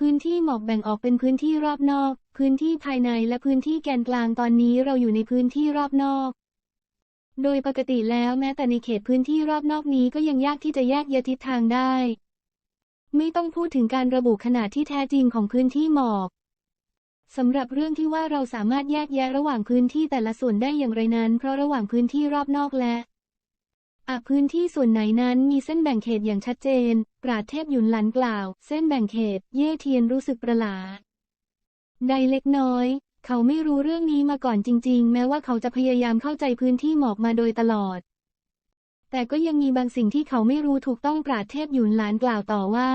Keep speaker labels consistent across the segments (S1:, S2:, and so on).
S1: พื้นที่หมอกแบ่งออกเป็นพื้นที่รอบนอก พื้นที่ภายในและพื้นที่แกนกลางตอนนี้เราอยู่ในพื้นที่รอบนอก โดยปกติแล้วแม้แต่ในเขตพื้นที่รอบนอกนี้ก็ยังยากที่จะแยกแยะทิศทางได้ ไม่ต้องพูดถึงการระบุขนาดที่แท้จริงของพื้นที่หมอกสำหรับเรื่องที่ว่าเราสามารถแยกแยะระหว่างพื้นที่แต่ละส่วนได้อย่างไรนั้น เพราะระหว่างพื้นที่รอบนอกและ อะพื้นที่ส่วนไหนนั้นมีเส้นแบ่งเขตอย่างชัดเจน ปราดเทพหยุนหลันกล่าว เส้นแบ่งเขต เย่เทียนรู้สึกประหลาด ใดเล็กน้อย เขาไม่รู้เรื่องนี้มาก่อนจริง ๆ แม้ว่าเขาจะพยายามเข้าใจพื้นที่หมอกมาโดยตลอด แต่ก็ยังมีบางสิ่งที่เขาไม่รู้ถูกต้องปราดเทพหยุนหลานกล่าวต่อว่า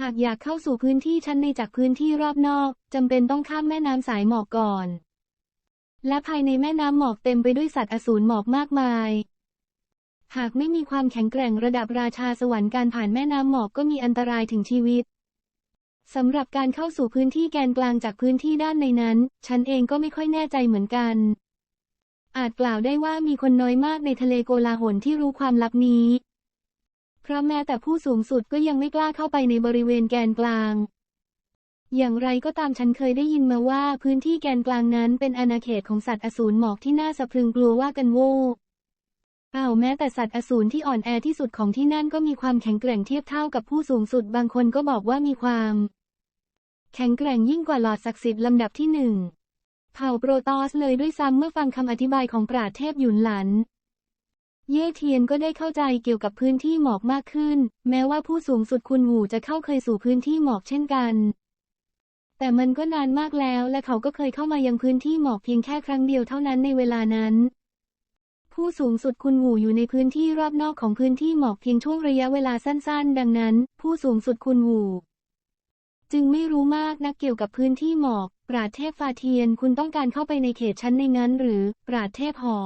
S1: หากอยากเข้าสู่พื้นที่ชั้นในจากพื้นที่รอบนอกจำเป็นต้องข้ามแม่น้ำสายหมอกก่อน และภายในแม่น้ำหมอกเต็มไปด้วยสัตว์อสูรหมอกมากมาย หากไม่มีความแข็งแกร่งระดับราชาสวรรค์การผ่านแม่น้ำหมอกก็มีอันตรายถึงชีวิตสำหรับการเข้าสู่พื้นที่แกนกลางจากพื้นที่ด้านในนั้น ฉันเองก็ไม่ค่อยแน่ใจเหมือนกัน อาจกล่าวได้ว่ามีคนน้อยมากในทะเลโกลาหลที่รู้ความลับนี้ เพราะแม้แต่ผู้สูงสุดก็ยังไม่กล้าเข้าไปในบริเวณแกนกลาง อย่างไรก็ตามฉันเคยได้ยินมาว่าพื้นที่แกนกลางนั้นเป็นอาณาเขตของสัตว์อสูรหมอกที่น่าสะพรึงกลัวว่ากันโว้ เอาแม้แต่สัตว์อสูรที่อ่อนแอที่สุดของที่นั่นก็มีความแข็งแกร่งเทียบเท่ากับผู้สูงสุดบางคนก็บอกว่ามีความ แข็งแกร่งยิ่งกว่าหลอดศักดิ์สิทธิ์ลำดับที่หนึ่งเผ่าโปรตอสเลยด้วยซ้ำเมื่อฟังคำอธิบายของปราดเทพหยุนหลัน เย่เทียนก็ได้เข้าใจเกี่ยวกับพื้นที่หมอกมากขึ้น แม้ว่าผู้สูงสุดคุณหูจะเข้าเคยสู่พื้นที่หมอกเช่นกัน แต่มันก็นานมากแล้วและเขาก็เคยเข้ามายังพื้นที่หมอกเพียงแค่ครั้งเดียวเท่านั้นในเวลานั้น ผู้สูงสุดคุณหูอยู่ในพื้นที่รอบนอกของพื้นที่หมอกเพียงช่วงระยะเวลาสั้น ๆ ดังนั้น ผู้สูงสุดคุณหูจึงไม่รู้มากนักเกี่ยวกับพื้นที่หมอกปราดเทพฟาเทียนคุณต้องการเข้าไปในเขตชั้นในนั้นหรือปราดเทพหอ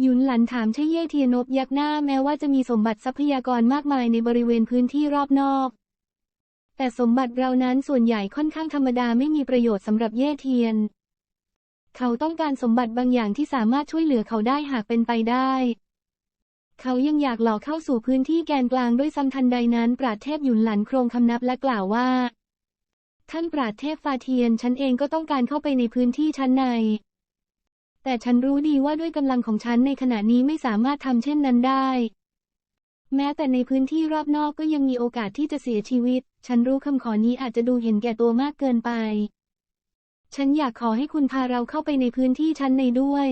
S1: หยุนหลันถามใช่เย่เทียนบยักหน้าแม้ว่าจะมีสมบัติทรัพยากรมากมายในบริเวณพื้นที่รอบนอก แต่สมบัติเรานั้นส่วนใหญ่ค่อนข้างธรรมดาไม่มีประโยชน์สำหรับเย่เทียน เขาต้องการสมบัติบางอย่างที่สามารถช่วยเหลือเขาได้หากเป็นไปได้ เขายังอยากหลอกเข้าสู่พื้นที่แกนกลางด้วยซ้ำทันใดนั้นปราดเทพหยุนหลันโครงคำนับและกล่าวว่า ท่านปราดเทพฟาเทียนฉันเองก็ต้องการเข้าไปในพื้นที่ชั้นใน แต่ฉันรู้ดีว่าด้วยกำลังของฉันในขณะนี้ไม่สามารถทำเช่นนั้นได้ แม้แต่ในพื้นที่รอบนอกก็ยังมีโอกาสที่จะเสียชีวิต ฉันรู้คำขอนี้อาจจะดูเห็นแก่ตัวมากเกินไป ฉันอยากขอให้คุณพาเราเข้าไปในพื้นที่ชั้นในด้วย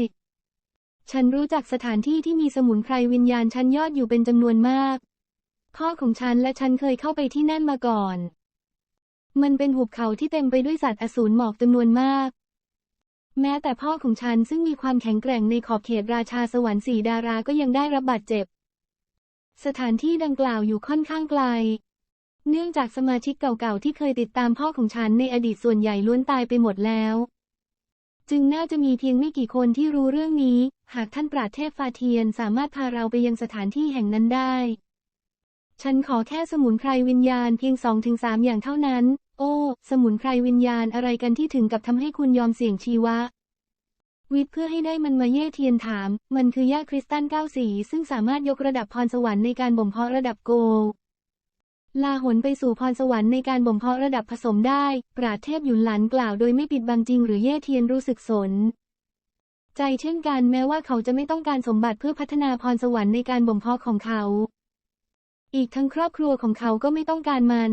S1: ฉันรู้จักสถานที่ที่มีสมุนไพรวิญญาณชั้นยอดอยู่เป็นจำนวนมาก พ่อของฉันและฉันเคยเข้าไปที่นั่นมาก่อน มันเป็นหุบเขาที่เต็มไปด้วยสัตว์อสูรหมอกจำนวนมาก แม้แต่พ่อของฉันซึ่งมีความแข็งแกร่งในขอบเขตราชาสวรรค์สีดาราก็ยังได้รับบาดเจ็บ สถานที่ดังกล่าวอยู่ค่อนข้างไกล เนื่องจากสมาชิกเก่าๆที่เคยติดตามพ่อของฉันในอดีตส่วนใหญ่ล้วนตายไปหมดแล้ว จึงน่าจะมีเพียงไม่กี่คนที่รู้เรื่องนี้ หากท่านปราดเทพฟาเทียนสามารถพาเราไปยังสถานที่แห่งนั้นได้ ฉันขอแค่สมุนไพรวิญญาณเพียงสองถึงสามอย่างเท่านั้น โอ้ สมุนไพรวิญญาณอะไรกันที่ถึงกับทำให้คุณยอมเสี่ยงชีวะวิทย์เพื่อให้ได้มันมาเย่เทียนถาม มันคือยาคริสตัลเก้าสี ซึ่งสามารถยกระดับพรสวรรค์ในการบ่มเพาะระดับโก ลาหนไปสู่พรสวรรค์ในการบ่มเพาะระดับผสมได้ ปราเทพหยุนหลันกล่าวโดยไม่ปิดบังจริงหรือเย่เทียนรู้สึกสน ใจเช่นกันแม้ว่าเขาจะไม่ต้องการสมบัติเพื่อพัฒนาพรสวรรค์ในการบ่มเพาะของเขา อีกทั้งครอบครัวของเขาก็ไม่ต้องการมัน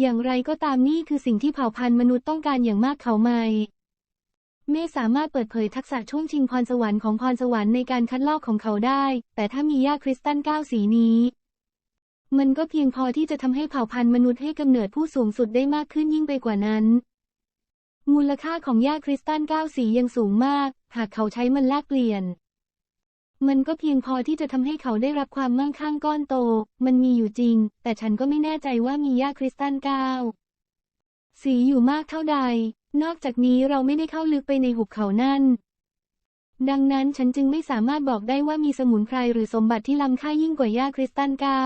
S1: อย่างไรก็ตามนี่คือสิ่งที่เผ่าพันธุ์มนุษย์ต้องการอย่างมากเขาไม่ไม่สามารถเปิดเผยทักษะช่วงชิงพรสวรรค์ของพรสวรรค์ในการคัดลอกของเขาได้ แต่ถ้ามียาคริสตัลเก้าสีนี้ มันก็เพียงพอที่จะทำให้เผ่าพันธุ์มนุษย์ให้กำเนิดผู้สูงสุดได้มากขึ้นยิ่งไปกว่านั้น มูลค่าของหญ้าคริสตัลเก้าสียังสูงมาก หากเขาใช้มันแลกเปลี่ยน มันก็เพียงพอที่จะทำให้เขาได้รับความมั่งคั่งก้อนโต มันมีอยู่จริง แต่ฉันก็ไม่แน่ใจว่ามีหญ้าคริสตัลเก้าสีอยู่มากเท่าใด นอกจากนี้เราไม่ได้เข้าลึกไปในหุบเขานั่นดังนั้นฉันจึงไม่สามารถบอกได้ว่ามีสมุนไพรหรือสมบัติที่ล้ำค่ายิ่งกว่าหญ้าคริสตัลเก้า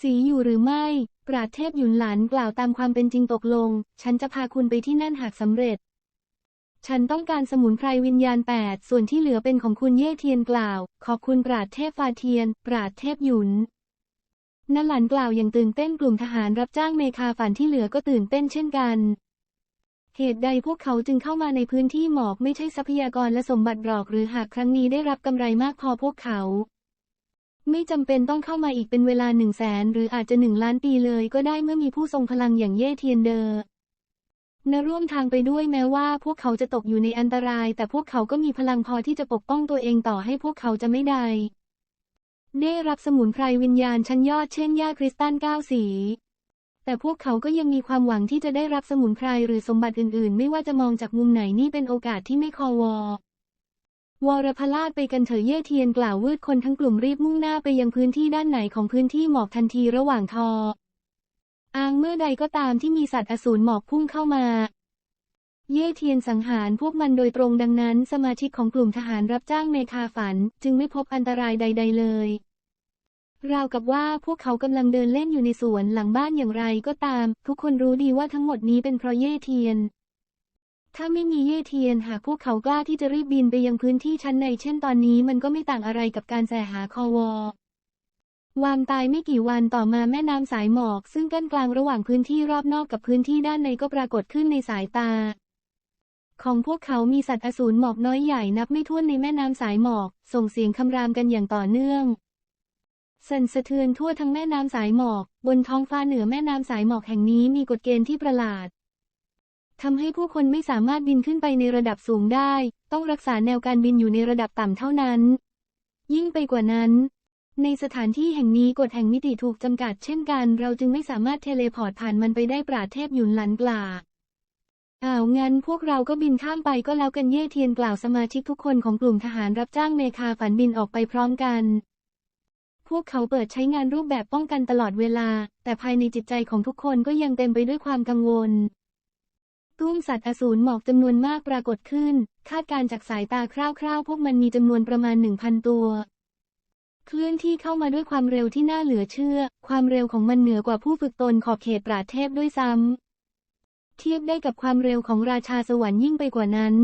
S1: สีอยู่หรือไม่ ปราเทพหยุนหลานกล่าวตามความเป็นจริงตกลง ฉันจะพาคุณไปที่นั่นหากสำเร็จ ฉันต้องการสมุนไพรวิญญาณแปดส่วนที่เหลือเป็นของคุณเย่เทียนกล่าว ขอบคุณปราเทพฟาเทียน ปราเทพหยุนนันหลันกล่าวอย่างตื่นเต้นกลุ่มทหารรับจ้างเมคาฝันที่เหลือก็ตื่นเต้นเช่นกัน เหตุใดพวกเขาจึงเข้ามาในพื้นที่หมอกไม่ใช่ทรัพยากรและสมบัติหรอกหรือหากครั้งนี้ได้รับกำไรมากพอพวกเขา ไม่จำเป็นต้องเข้ามาอีกเป็นเวลาหนึ่งแสนหรืออาจจะหนึ่งล้านปีเลยก็ได้เมื่อมีผู้ทรงพลังอย่างเย่เทียนเดอนร่วมทางไปด้วยแม้ว่าพวกเขาจะตกอยู่ในอันตราย แต่พวกเขาก็มีพลังพอที่จะปกป้องตัวเองต่อให้พวกเขาจะไม่ได้ ได้รับสมุนไพรวิญญาณชั้นยอดเช่นหญ้าคริสตัลเก้าสี แต่พวกเขาก็ยังมีความหวังที่จะได้รับสมุนไพรหรือสมบัติอื่นๆ ไม่ว่าจะมองจากมุมไหนนี่เป็นโอกาสที่ไม่คอวอ วรพลาดไปกันเถอะเย่เทียนกล่าววืดคนทั้งกลุ่มรีบมุ่งหน้าไปยังพื้นที่ด้านไหนของพื้นที่หมอกทันทีระหว่างทออางเมื่อใดก็ตามที่มีสัตว์อสูรหมอกพุ่งเข้ามา เย่เทียนสังหารพวกมันโดยตรงดังนั้น สมาชิกของกลุ่มทหารรับจ้างเมคาฝัน จึงไม่พบอันตรายใด ๆ เลย ราวกับว่าพวกเขากำลังเดินเล่นอยู่ในสวนหลังบ้านอย่างไรก็ตาม ทุกคนรู้ดีว่าทั้งหมดนี้เป็นเพราะเย่เทียน ถ้าไม่มีเย่เทียนหากพวกเขากล้าที่จะรีบบินไปยังพื้นที่ชั้นในเช่นตอนนี้มันก็ไม่ต่างอะไรกับการแสหาคอวอวามตายไม่กี่วันต่อมาแม่น้ำสายหมอก ซึ่งกั้นกลางระหว่างพื้นที่รอบนอกกับพื้นที่ด้านในก็ปรากฏขึ้นในสายตา ของพวกเขามีสัตว์อสูรหมอกน้อยใหญ่นับไม่ถ้วนในแม่น้ำสายหมอก ส่งเสียงคำรามกันอย่างต่อเนื่องสั่นสะเทือนทั่วทั้งแม่น้ำสายหมอก บนท้องฟ้าเหนือแม่น้ำสายหมอกแห่งนี้มีกฎเกณฑ์ที่ประหลาด ทำให้ผู้คนไม่สามารถบินขึ้นไปในระดับสูงได้ ต้องรักษาแนวการบินอยู่ในระดับต่ำเท่านั้น ยิ่งไปกว่านั้น ในสถานที่แห่งนี้กฎแห่งมิติถูกจำกัดเช่นกัน เราจึงไม่สามารถเทเลพอร์ตผ่านมันไปได้ปราดเทพหยุนหลันกล่าอ้าวงั้นพวกเราก็บินข้ามไปก็แล้วกันเย่เทียนกล่าวสมาชิกทุกคนของกลุ่มทหารรับจ้างเมคาฝันบินออกไปพร้อมกัน พวกเขาเปิดใช้งานรูปแบบป้องกันตลอดเวลา แต่ภายในจิตใจของทุกคนก็ยังเต็มไปด้วยความกังวล ตุ้มสัตว์อสูรหมอกจำนวนมากปรากฏขึ้น คาดการจากสายตาคร่าวๆ พวกมันมีจำนวนประมาณ 1,000 ตัว เคลื่อนที่เข้ามาด้วยความเร็วที่น่าเหลือเชื่อ ความเร็วของมันเหนือกว่าผู้ฝึกตนขอบเขตปราเทพด้วยซ้ำ เทียบได้กับความเร็วของราชาสวรรค์ยิ่งไปกว่านั้น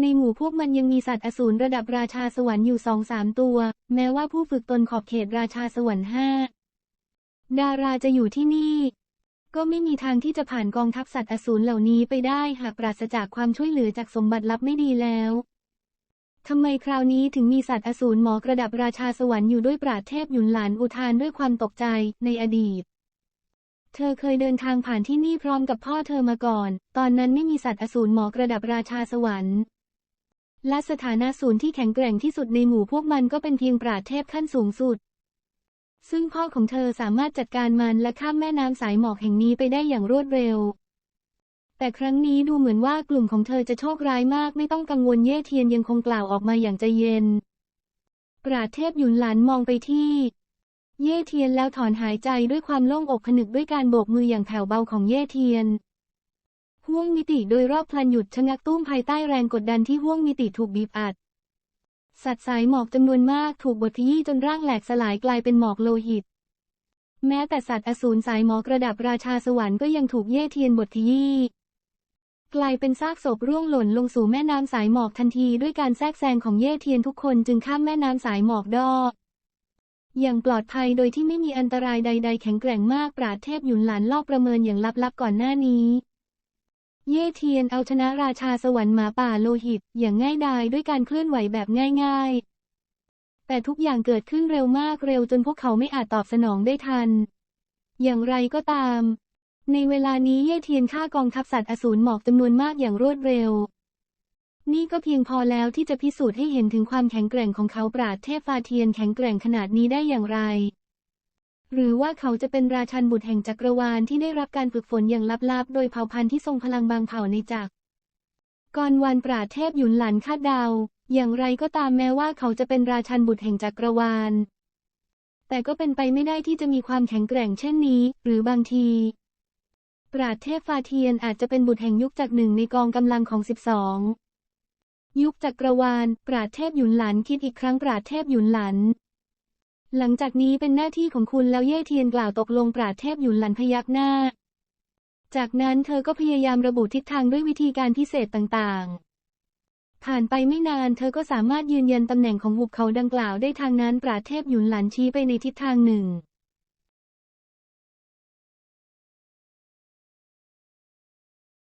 S1: ในหมู่พวกมันยังมีสัตว์อสูรระดับราชาสวรรค์อยู่สองสามตัว แม้ว่าผู้ฝึกตนขอบเขตราชาสวรรค์ห้าดาราจะอยู่ที่นี่ ก็ไม่มีทางที่จะผ่านกองทัพสัตว์อสูรเหล่านี้ไปได้หากปราศจากความช่วยเหลือจากสมบัติลับไม่ดีแล้วทำไมคราวนี้ถึงมีสัตว์อสูรหมอกระดับราชาสวรรค์อยู่ด้วยปราเทพหยุนหลานอุทานด้วยความตกใจในอดีต เธอเคยเดินทางผ่านที่นี่พร้อมกับพ่อเธอมาก่อน ตอนนั้นไม่มีสัตว์อสูรหมอกระดับราชาสวรรค์ และสถานะศูนย์ที่แข็งแกร่งที่สุดในหมู่พวกมันก็เป็นเพียงปราเทพขั้นสูงสุด ซึ่งพ่อของเธอสามารถจัดการมันและข้ามแม่น้ำสายหมอกแห่งนี้ไปได้อย่างรวดเร็ว แต่ครั้งนี้ดูเหมือนว่ากลุ่มของเธอจะโชคร้ายมากไม่ต้องกังวลเย่เทียนยังคงกล่าวออกมาอย่างใจเย็น ปราเทพหยุนหลานมองไปที่ เย่เทียนแล้วถอนหายใจด้วยความโล่งอกผนึกด้วยการโบกมืออย่างแผ่วเบาของเย่เทียนห้วงมิติโดยรอบพลันหยุดชะงักตุ้มภายใต้แรงกดดันที่ห้วงมิติถูกบีบอัด สัตว์สายหมอกจำนวนมากถูกบดขยี้จนร่างแหลกสลายกลายเป็นหมอกโลหิต แม้แต่สัตว์อสูรสายหมอกระดับราชาสวรรค์ก็ยังถูกเย่เทียนบดขยี้กลายเป็นซากศพร่วงหล่นลงสู่แม่น้ำสายหมอกทันทีด้วยการแทรกแซงของเย่เทียนทุกคนจึงข้ามแม่น้ำสายหมอกดออย่างปลอดภัยโดยที่ไม่มีอันตรายใด ๆ แข็งแกร่งมากปราดเทพหยุนหลานลอกประเมินอย่างลับๆก่อนหน้านี้ เย่เทียนเอาชนะราชาสวรรค์หมาป่าโลหิต อย่างง่ายดายด้วยการเคลื่อนไหวแบบง่ายๆ แต่ทุกอย่างเกิดขึ้นเร็วมากเร็วจนพวกเขาไม่อาจตอบสนองได้ทัน อย่างไรก็ตาม ในเวลานี้เย่เทียนฆ่ากองทัพสัตว์อสูรหมอกจำนวนมากอย่างรวดเร็ว นี่ก็เพียงพอแล้วที่จะพิสูจน์ให้เห็นถึงความแข็งแกร่งของเขาปราดเทพฟาเทียนแข็งแกร่งขนาดนี้ได้อย่างไร หรือว่าเขาจะเป็นราชันบุตรแห่งจักรวาลที่ได้รับการฝึกฝนอย่างลับๆ โดยเผ่าพันธุ์ที่ทรงพลังบางเผ่าในจักรก่อนวันปราเทพหยุนหลันคาดเดา อย่างไรก็ตามแม้ว่าเขาจะเป็นราชันบุตรแห่งจักรวาล แต่ก็เป็นไปไม่ได้ที่จะมีความแข็งแกร่งเช่นนี้ หรือบางที ปราเทพฟาเทียนอาจจะเป็นบุตรแห่งยุคจักหนึ่งในกองกำลังของสิบสองยุคจักรวาล ปราเทพหยุนหลันคิดอีกครั้งปราเทพหยุนหลัน หลังจากนี้เป็นหน้าที่ของคุณแล้วเย่เทียนกล่าวตกลงปราดเทพหยุนหลันพยักหน้า จากนั้นเธอก็พยายามระบุทิศทางด้วยวิธีการพิเศษต่างๆ ผ่านไปไม่นานเธอก็สามารถยืนยันตำแหน่งของหุบเขาดังกล่าวได้ทางนั้นปราดเทพหยุนหลันชี้ไปในทิศทางหนึ่ง